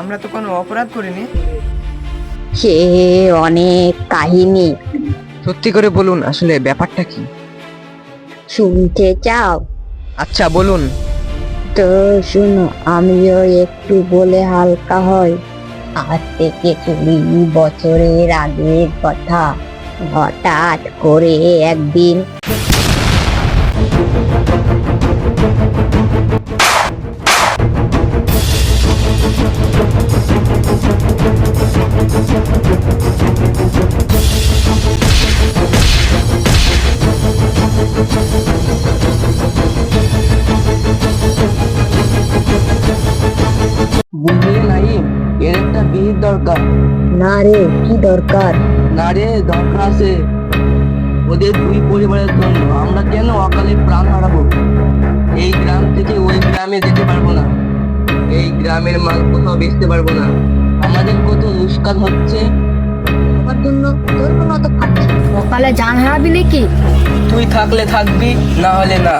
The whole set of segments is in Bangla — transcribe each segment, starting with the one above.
আমরা তো কোনো অপরাধ করিনি। সে অনেক কাহিনী। সত্যি করে বলুন আসলে ব্যাপারটা কি? শুনতে চাও? আচ্ছা বলুন। তো শুনো আমিও একটু বলে হালকা হয় আজ থেকে কুড়ি বছরের আগের কথা। হঠাৎ করে একদিন বুঝলি নাই? এর একটা বিহিত দরকার। না রে কি দরকার? না রে দরকার আছে। ওদের দুই পরিবারের জন্য। আমরা কেন অকালে প্রাণ হারাবো? এই গ্রাম থেকে ওই গ্রামে যেতে পারব না। এই গ্রামের মাল কোথাও বেচতে পারব না। আমাদের কত লুস্কান হচ্ছে? আমার জন্য তোর কোনো অত সকালে জান হারাবি নাকি? তুই থাকলে থাকবি না হলে না।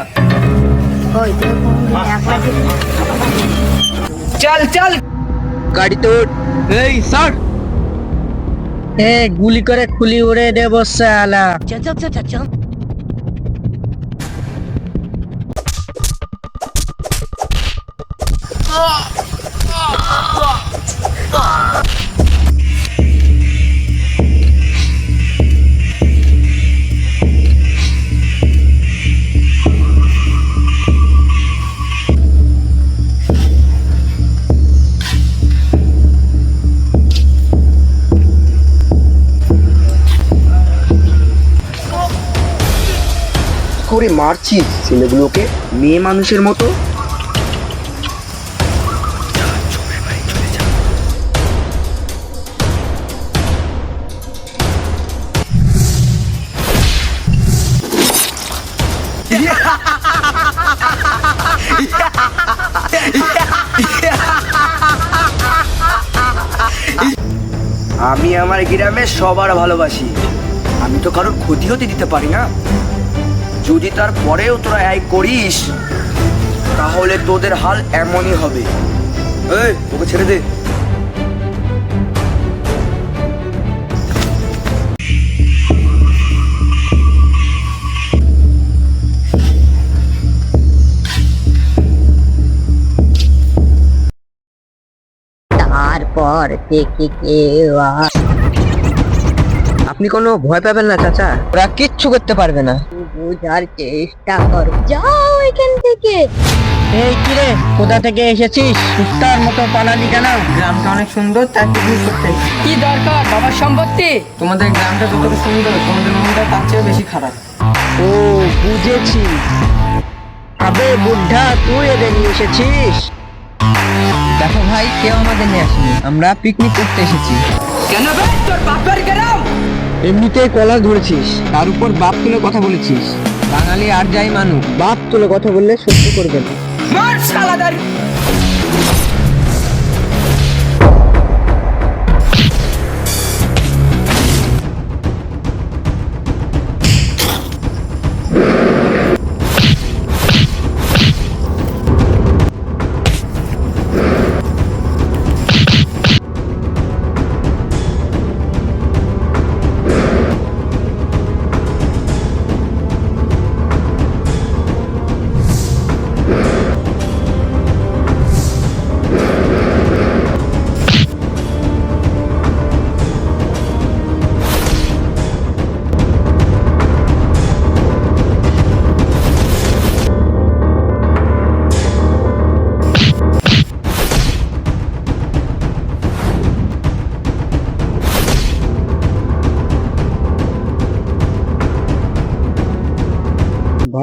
চল চল। গাড়ি তোর। এই স্যার। এ গুলি করে খুলি উড়ে দেবো সালা চল চল চল চল চল। করে মারছিস ছেলেগুলোকে? মেয়ে মানুষের মতো? আমি আমার গ্রামে সবার ভালোবাসি। আমি তো কারোর ক্ষতি হতে দিতে পারি না। যদি তার পরেও তোরা এই করিস তাহলে তোদের হাল এমনই হবে। এই ওকে ছেড়ে দে। তারপর থেকে কেউ আপনি কোনো ভয় পাবেন না চাচা। ওরা কিচ্ছু করতে পারবে না। বোঝার চেষ্টা কর। যাও এখান থেকে। এই কিরে কোথা থেকে এসেছিস? কুত্তার মতো পালালি কেন? গ্রামটা অনেক সুন্দর তাই পিকনিক করতে কি দরকার? বাবার সম্পত্তি? তোমাদের গ্রামটা যতটা সুন্দর তোমাদের মনটা তার চেয়ে বেশি খারাপ। ও বুঝেছি। আবে বুদ্ধা তুই এদের নিয়ে এসেছিস? দেখো ভাই কেউ আমাদের নিয়ে আসেনি। আমরা পিকনিক করতে এসেছি। কেন ভাই তোর বাপের গ্রাম এমনিতেই কলার ধরেছিস, তার উপর বাপ তুলে কথা বলেছিস। বাঙালি আর যাই মানুষ বাপ তুলে কথা বললে সহ্য করবে না।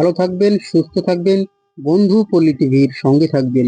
ভালো থাকবেন সুস্থ থাকবেন বন্ধু পল্লী টিভির সঙ্গে থাকবেন।